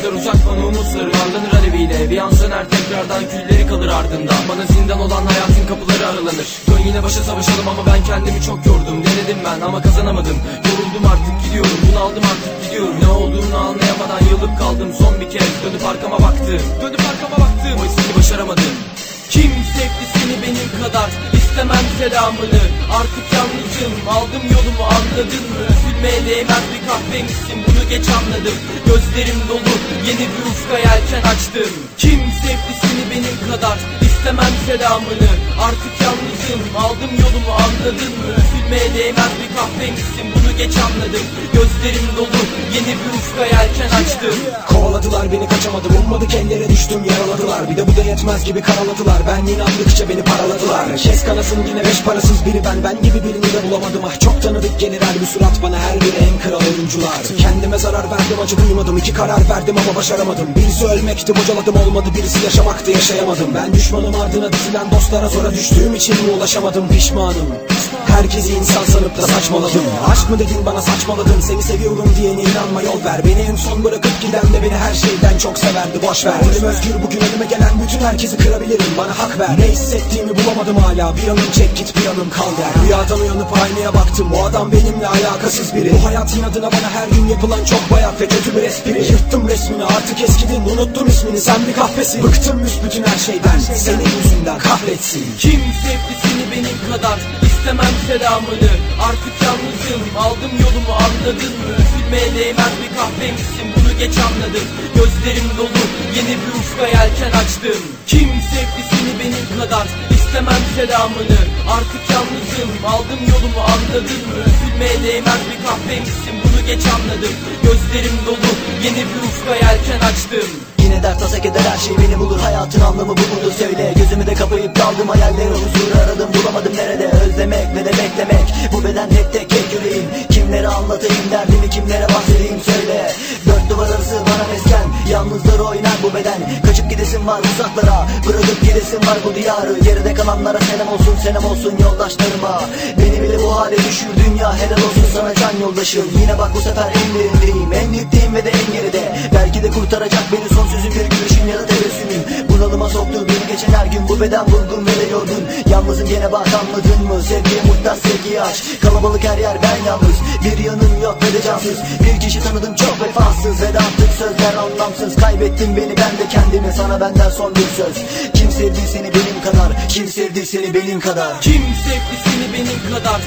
kadar uzak bana umutları Harlanır aleviyle bir an söner tekrardan külleri kalır ardından. Bana zindan olan hayatın kapıları aralanır. Dön yine başa savaşalım ama ben kendimi çok yordum. Denedim ben ama kazanamadım. Yoruldum artık gidiyorum. Bunaldım artık gidiyorum. Ne olduğunu anlayamadan yılıp kaldım. Son bir kez Dönüp arkama baktım. Dönüp arkama baktım. Oysa ki başaramadım. Kim sevdi seni benim kadar istemem selamını. Artık yalnızım aldım yolumu anladın mı? Üzülmeye değmez bir kahvemsin bunu geç anladım. Gözlerim dolu yeni bir ufka yelken açtım. Kim sevdi seni benim kadar? İstemem selamını. Artık yalnızım aldım yolumu anladın mı? Üzülmeye değmez bir kahvemsin bunu geç anladım. Gözlerim dolu yeni bir ufka yelken açtım Kovaladılar beni kaçamadım. Ummadık ellere düştüm yaraladılar. Bir de bu da yetmez gibi karaladılar. Ben inandıkça beni paraladılar. Kes kanasın yine beş parasız biri ben. Ben gibi birini de bulamadım. Ah çok tanıdık gelir her bir surat bana. Her biri en kral oyuncular. Kendime zarar verdim acı duymadım. İki karar verdim ama başaramadım. Birisi ölmekti bocaladım. Olmadı birisi yaşamaktı yaşayamadım. Ben düşmanım ardına dizilen dostlara zora düştüğüm için mi ulaşamadım? Pişmanım Herkesi insan sanıp da saçmaladım. Aşk mı dedin bana saçmaladın. Seni seviyorum diyene inanma yol ver Beni. En son bırakıp giden de beni her şeyden çok severdi. Boş ver. Elim özgür bugün önüme gelen bütün herkesi kırabilirim. Bana hak ver. Ne hissettiğimi bulamadım hala. Bir yanım çek git bir yanım kal der. Rüyadan uyanıp aynaya baktım. O adam benimle alakasız biri. Bu hayat inadına bana her gün yapılan çok bayat ve kötü bir espri. Yırttım resmini artık eskidin. Unuttum ismini. Sen bir kahvesin. Bıktım büsbütün her şeyden. Senin yüzünden kahretsin. Kim sevdi seni benim kadar istemem selamını. Artık yalnızım aldım yolumu anladın mı? Üzülmeye değmez bir kahvemsin bunu geç anladım. Gözlerim dolu yeni bir ufka yelken açtım. Kim sevdi seni benim kadar istemem selamını. Artık yalnızım aldım yolumu anladın mı? Üzülmeye değmez bir kahvemsin bunu geç anladım. Gözlerim dolu yeni bir ufka yelken açtım. Yine dert tasa keder her şey beni bulur. Hayatın anlamı bu mudur? Söyle Gözümü de kapayıp daldım. Hayallere huzur aradım Bulamadım nerede Bu beden tek tek yüreğim. Kimlere anlatayım derdimi kimlere bahsedeyim söyle. Dört duvar arası bana mesken. Yalnızları oynar bu beden. Kaçıp gidesim var uzaklara. Bırakıp gidesim var bu diyarı. Geride kalanlara selam olsun selam olsun yoldaşlarıma. Beni bile bu hale düşür dünya Helal olsun sana can yoldaşım. Yine bak bu sefer en derindeyim. En dipteyim ve de en geride. Belki de kurtaracak beni son sözüm bir gülüşün ya da tebessümün Bunalıma geçen her gün Bu beden vurgun ve de yorgun. Yalnızım gene bak anladın mı? Sevgiye muhtaç sevgiyi aç Kalabalık her yer ben yalnız. Bir yanım yok ve de cansız. Bir kişi tanıdım çok vefasız Ve de artık sözler anlamsız. Kaybettin beni ben de kendimi Sana benden son bir söz. Kim sevdi seni benim kadar? Kim sevdi seni benim kadar? Kim sevdi seni benim kadar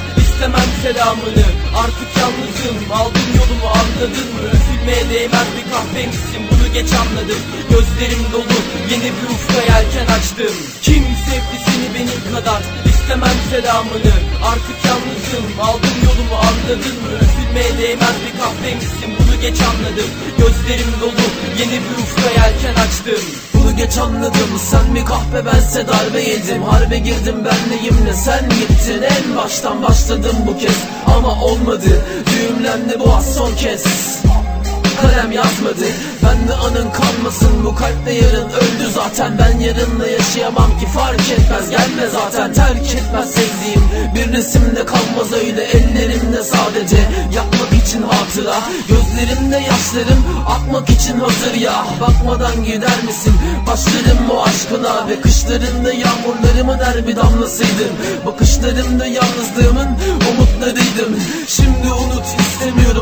istemem selamını Artık yalnızım. Aldım yolumu anladın mı? Üzülmeye değmez bir kahvemsin bunu geç anladım. Gözlerim dolu yeni bir ufka yelken açtım. Kim sevdi seni benim kadar? İstemem selamını Artık yalnızım. Aldım yolumu anladın mı? Üzülmeye değmez bir kahvemsin bunu geç anladım. Gözlerim dolu yeni bir ufka yelken açtım bunu geç anladım. Sen mi kahpe bense darbe yedim Harbe girdim benleyim ne? Sen gittin. En baştan başladım bu kez. Ama olmadı. Düğümlendi bu az son kez Kalem yazmadı Ben de anın kalmasın Bu kalpte yarın öldü zaten. Ben yarınla yaşayamam ki fark etmez Gelme zaten. Terk etmez sevdiğim Bir resimde kalmaz öyle Ellerimde sadece. Yakmak için hatıra Gözlerimde yaşlarım Akmak için hazır ya. Bakmadan gider misin? Başlarım bu aşkına Ve kışlarında yağmurlarımın her bir damlasıydın Bakışlarımda yalnızlığımın umutlarıydım. Şimdi unut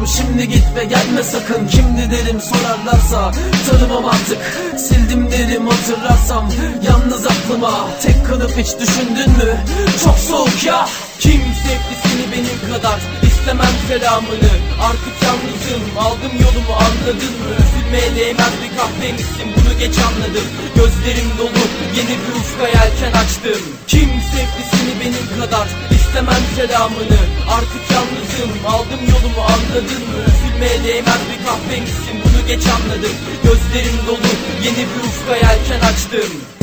istemiyorum Şimdi git ve gelme sakın. Kimdi derim sorarlarsa Tanımam artık. Sildim derim hatırlarsam Yalnız aklıma. Tek kalıp hiç düşündün mü? Çok soğuk ya. Kim sevdi seni benim kadar istemem selamını? Artık yalnızım aldım yolumu anladın mı? Üzülmeye değmez bir kahvemsin bunu geç anladım. Gözlerim dolu yeni bir ufka yelken açtım. Kim sevdi seni benim kadar istemem selamını. Artık yalnızım aldım yolumu anladın mı? Üzülmeye değmez bir kahvemsin bunu geç anladım. Gözlerim dolu yeni bir ufka yelken açtım